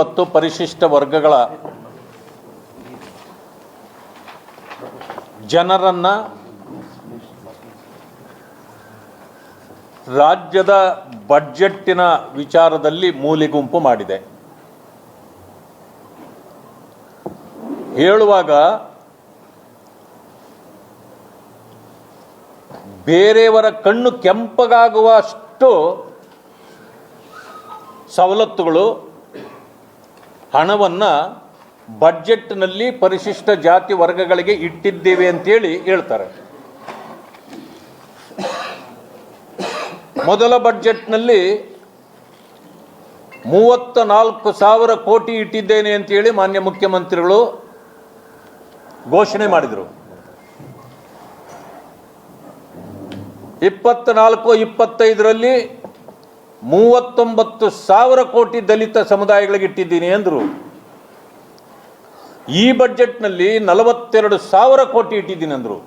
ಮತ್ತು ಪರಿಶಿಷ್ಟ ವರ್ಗಗಳ ಜನರನ್ನ ರಾಜ್ಯದ ಬಡ್ಜೆಟ್ಟಿನ ವಿಚಾರದಲ್ಲಿ ಮೂಲಿಗುಂಪು ಮಾಡಿದೆ. ಹೇಳುವಾಗ ಬೇರೆಯವರ ಕಣ್ಣು ಕೆಂಪಗಾಗುವಷ್ಟು ಸವಲತ್ತುಗಳು ಹಣವನ್ನು ಬಡ್ಜೆಟ್ನಲ್ಲಿ ಪರಿಶಿಷ್ಟ ಜಾತಿ ವರ್ಗಗಳಿಗೆ ಇಟ್ಟಿದ್ದೇವೆ ಅಂತೇಳಿ ಹೇಳ್ತಾರೆ. ಮೊದಲ ಬಡ್ಜೆಟ್ನಲ್ಲಿ ಮೂವತ್ತ ನಾಲ್ಕು ಸಾವಿರ ಕೋಟಿ ಇಟ್ಟಿದ್ದೇನೆ ಅಂತೇಳಿ ಮಾನ್ಯ ಮುಖ್ಯಮಂತ್ರಿಗಳು ಘೋಷಣೆ ಮಾಡಿದರು. ಇಪ್ಪತ್ನಾಲ್ಕು ಇಪ್ಪತ್ತೈದರಲ್ಲಿ ಮೂವತ್ತೊಂಬತ್ತು ಸಾವಿರ ಕೋಟಿ ದಲಿತ ಸಮುದಾಯಗಳಿಗೆ ಇಟ್ಟಿದ್ದೀನಿ ಅಂದರು. ಈ ಬಜೆಟ್ನಲ್ಲಿ ನಲವತ್ತೆರಡು ಸಾವಿರ ಕೋಟಿ ಇಟ್ಟಿದ್ದೀನಿ ಅಂದರು.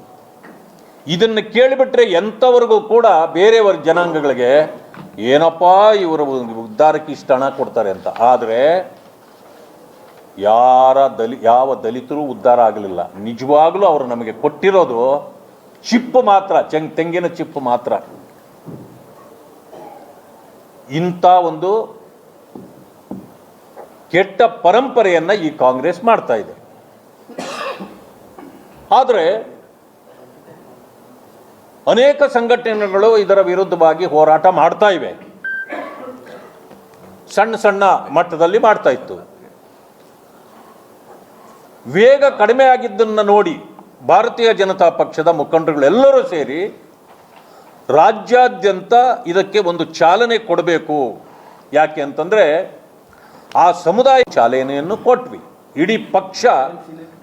ಇದನ್ನು ಕೇಳಿಬಿಟ್ರೆ ಎಂಥವ್ರಿಗೂ ಕೂಡ ಬೇರೆಯವರ ಜನಾಂಗಗಳಿಗೆ ಏನಪ್ಪಾ ಇವರ ಉದ್ಧಾರಕ್ಕೆ ಇಷ್ಟ ಹಣ ಕೊಡ್ತಾರೆ ಅಂತ. ಆದರೆ ಯಾರ ದಲಿ, ಯಾವ ದಲಿತರು ಉದ್ಧಾರ ಆಗಲಿಲ್ಲ. ನಿಜವಾಗ್ಲೂ ಅವರು ನಮಗೆ ಕೊಟ್ಟಿರೋದು ಚಿಪ್ಪು ಮಾತ್ರ, ಚೆಂಗ್ ತೆಂಗಿನ ಚಿಪ್ಪು ಮಾತ್ರ. ಇಂಥ ಒಂದು ಕೆಟ್ಟ ಪರಂಪರೆಯನ್ನು ಈ ಕಾಂಗ್ರೆಸ್ ಮಾಡ್ತಾ ಇದೆ. ಆದರೆ ಅನೇಕ ಸಂಘಟನೆಗಳು ಇದರ ವಿರುದ್ಧವಾಗಿ ಹೋರಾಟ ಮಾಡ್ತಾ ಇವೆ. ಸಣ್ಣ ಸಣ್ಣ ಮಟ್ಟದಲ್ಲಿ ಮಾಡ್ತಾ ಇತ್ತು. ವೇಗ ಕಡಿಮೆ ಆಗಿದ್ದನ್ನು ನೋಡಿ ಭಾರತೀಯ ಜನತಾ ಪಕ್ಷದ ಮುಖಂಡರುಗಳೆಲ್ಲರೂ ಸೇರಿ ರಾಜ್ಯಾದ್ಯಂತ ಇದಕ್ಕೆ ಒಂದು ಚಾಲನೆ ಕೊಡಬೇಕು. ಯಾಕೆ ಅಂತಂದ್ರೆ ಆ ಸಮುದಾಯ ಚಾಲನೆಯನ್ನು ಕೊಟ್ವಿ. ಇಡೀ ಪಕ್ಷ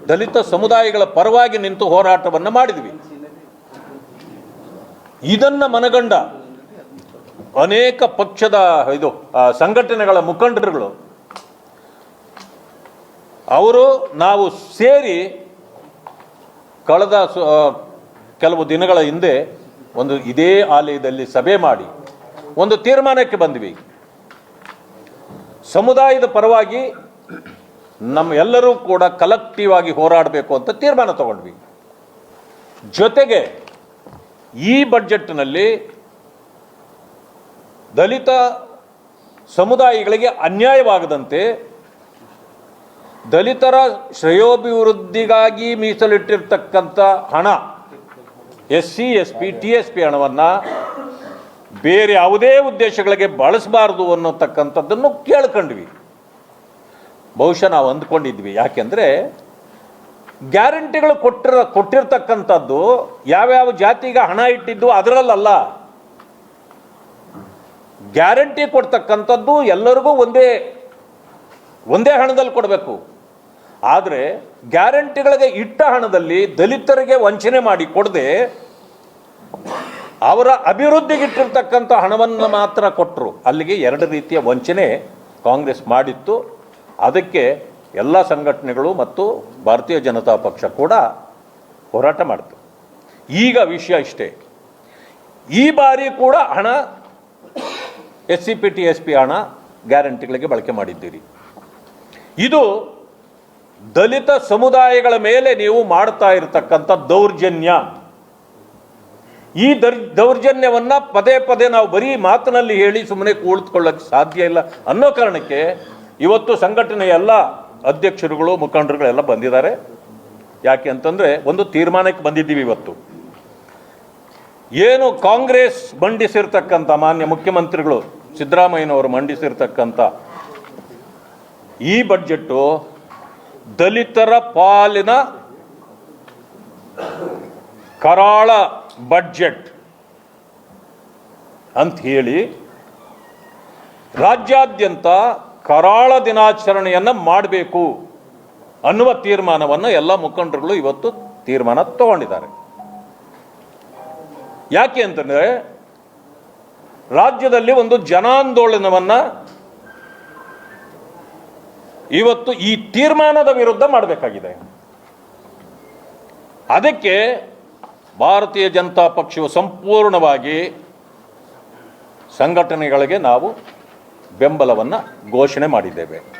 ದಲಿತ ಸಮುದಾಯಗಳ ಪರವಾಗಿ ನಿಂತು ಹೋರಾಟವನ್ನು ಮಾಡಿದ್ವಿ. ಇದನ್ನ ಮನಗಂಡ ಅನೇಕ ಪಕ್ಷದ ಇದು ಸಂಘಟನೆಗಳ ಮುಖಂಡರುಗಳು. ಅವರು ನಾವು ಸೇರಿ ಕಳೆದ ಕೆಲವು ದಿನಗಳ ಹಿಂದೆ ಒಂದು ಇದೇ ಆಲಯದಲ್ಲಿ ಸಭೆ ಮಾಡಿ ಒಂದು ತೀರ್ಮಾನಕ್ಕೆ ಬಂದ್ವಿ. ಸಮುದಾಯದ ಪರವಾಗಿ ನಮ್ಮ ಎಲ್ಲರೂ ಕೂಡ ಕಲೆಕ್ಟಿವ್ ಆಗಿ ಹೋರಾಡಬೇಕು ಅಂತ ತೀರ್ಮಾನ ತಗೊಂಡ್ವಿ. ಜೊತೆಗೆ ಈ ಬಡ್ಜೆಟ್ನಲ್ಲಿ ದಲಿತ ಸಮುದಾಯಗಳಿಗೆ ಅನ್ಯಾಯವಾಗದಂತೆ ದಲಿತರ ಶ್ರೇಯೋಭಿವೃದ್ಧಿಗಾಗಿ ಮೀಸಲಿಟ್ಟಿರ್ತಕ್ಕಂಥ ಹಣ S C S P T S P ಹಣವನ್ನು ಬೇರೆ ಯಾವುದೇ ಉದ್ದೇಶಗಳಿಗೆ ಬಳಸಬಾರ್ದು ಅನ್ನೋತಕ್ಕಂಥದ್ದನ್ನು ಕೇಳ್ಕೊಂಡ್ವಿ. ಬಹುಶಃ ನಾವು ಅಂದ್ಕೊಂಡಿದ್ವಿ. ಯಾಕೆಂದರೆ ಗ್ಯಾರಂಟಿಗಳು ಕೊಟ್ಟಿರ, ಕೊಟ್ಟಿರ್ತಕ್ಕಂಥದ್ದು ಯಾವ್ಯಾವ ಜಾತಿಗೆ ಹಣ ಇಟ್ಟಿದ್ದು ಅದರಲ್ಲಲ್ಲ. ಗ್ಯಾರಂಟಿ ಕೊಡ್ತಕ್ಕಂಥದ್ದು ಎಲ್ಲರಿಗೂ ಒಂದೇ ಒಂದೇ ಹಣದಲ್ಲಿ ಕೊಡಬೇಕು. ಆದರೆ ಗ್ಯಾರಂಟಿಗಳಿಗೆ ಇಟ್ಟ ಹಣದಲ್ಲಿ ದಲಿತರಿಗೆ ವಂಚನೆ ಮಾಡಿ ಕೊಡದೆ ಅವರ ಅಭಿವೃದ್ಧಿಗಿಟ್ಟಿರ್ತಕ್ಕಂಥ ಹಣವನ್ನು ಮಾತ್ರ ಕೊಟ್ಟರು ಅಲ್ಲಿಗೆ ಎರಡು ರೀತಿಯ ವಂಚನೆ ಕಾಂಗ್ರೆಸ್ ಮಾಡಿತ್ತು. ಅದಕ್ಕೆ ಎಲ್ಲ ಸಂಘಟನೆಗಳು ಮತ್ತು ಭಾರತೀಯ ಜನತಾ ಪಕ್ಷ ಕೂಡ ಹೋರಾಟ ಮಾಡಿತು. ಈಗ ವಿಷಯ ಇಷ್ಟೇ. ಈ ಬಾರಿ ಕೂಡ ಹಣ, S C P T S P ಹಣ ಗ್ಯಾರಂಟಿಗಳಿಗೆ ಬಳಕೆ ಮಾಡಿದ್ದೀರಿ. ಇದು ದಲಿತ ಸಮುದಾಯಗಳ ಮೇಲೆ ನೀವು ಮಾಡ್ತಾ ಇರತಕ್ಕಂಥ ದೌರ್ಜನ್ಯ. ಈ ದರ್, ದೌರ್ಜನ್ಯವನ್ನ ಪದೇ ಪದೇ ನಾವು ಬರೀ ಮಾತಿನಲ್ಲಿ ಹೇಳಿ ಸುಮ್ಮನೆ ಕೂಳ್ತ್ಕೊಳ್ಳೋಕೆ ಸಾಧ್ಯ ಇಲ್ಲ ಅನ್ನೋ ಕಾರಣಕ್ಕೆ ಇವತ್ತು ಸಂಘಟನೆಯ ಎಲ್ಲ ಅಧ್ಯಕ್ಷರುಗಳು ಮುಖಂಡರುಗಳೆಲ್ಲ ಬಂದಿದ್ದಾರೆ. ಯಾಕೆ ಅಂತಂದ್ರೆ ಒಂದು ತೀರ್ಮಾನಕ್ಕೆ ಬಂದಿದ್ದೀವಿ ಇವತ್ತು. ಏನು ಕಾಂಗ್ರೆಸ್ ಮಂಡಿಸಿರ್ತಕ್ಕಂಥ, ಮಾನ್ಯ ಮುಖ್ಯಮಂತ್ರಿಗಳು ಸಿದ್ದರಾಮಯ್ಯನವರು ಮಂಡಿಸಿರ್ತಕ್ಕಂಥ ಈ ಬಡ್ಜೆಟ್ಟು ದಲಿತರ ಪಾಲಿನ ಕರಾಳ ಬಡ್ಜೆಟ್ ಅಂತ ಹೇಳಿ ರಾಜ್ಯಾದ್ಯಂತ ಕರಾಳ ದಿನಾಚರಣೆಯನ್ನು ಮಾಡಬೇಕು ಅನ್ನುವ ತೀರ್ಮಾನವನ್ನು ಎಲ್ಲ ಮುಖಂಡರುಗಳು ಇವತ್ತು ತೀರ್ಮಾನ ತಗೊಂಡಿದ್ದಾರೆ. ಯಾಕೆ ಅಂತಂದರೆ ರಾಜ್ಯದಲ್ಲಿ ಒಂದು ಜನಾಂದೋಲನವನ್ನ ಇವತ್ತು ಈ ತೀರ್ಮಾನದ ವಿರುದ್ಧ ಮಾಡಬೇಕಾಗಿದೆ. ಅದಕ್ಕೆ ಭಾರತೀಯ ಜನತಾ ಪಕ್ಷವು ಸಂಪೂರ್ಣವಾಗಿ ಸಂಘಟನೆಗಳಿಗೆ ನಾವು ಬೆಂಬಲವನ್ನು ಘೋಷಣೆ ಮಾಡಿದ್ದೇವೆ.